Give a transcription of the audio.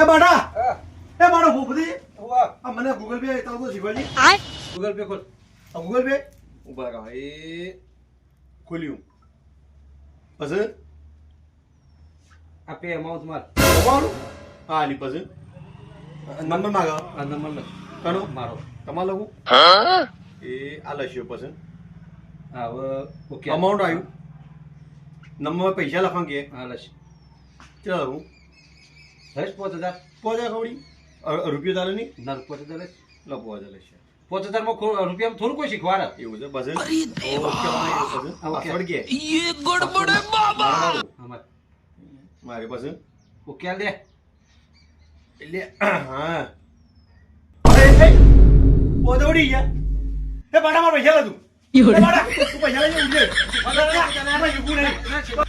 એ બાડા! એ બાડો ઊભા. આ મને ગૂગલ પે તાવ તો શીખવાડી ગૂગલ પે ખોલ. આ ગૂગલ પે ઊભા રહો. એ ખોલ્યું. પછી? આ પે અમાઉન્ટ માર. તમારું હા ની પછી. નંબર માગો. આ નંબર લખ. કણો? મારો. તમારે લખું એ આ લખ્યો પછી. હા હવે ઓકે. અમાઉન્ટ આવ્યું. નંબર પૈસા લખવા કે? હા લશ ચાલો લખું હશ પાંચ હજાર પાંચ હજાર ખવડી રૂપિયો તારે નહીં ના પાંચ હજાર લશ લો પાંચ હજાર લખશે પાંચ હજારમાં રૂપિયામાં થોડું કોઈ શીખવાડે એવું છે માર. પાસે ઓકે દે એટલે હા પોતે ગયા એ બાટા મારા પૈસા લે તું એ બાટા, તું પૈસા લઈ જા, ઉઠ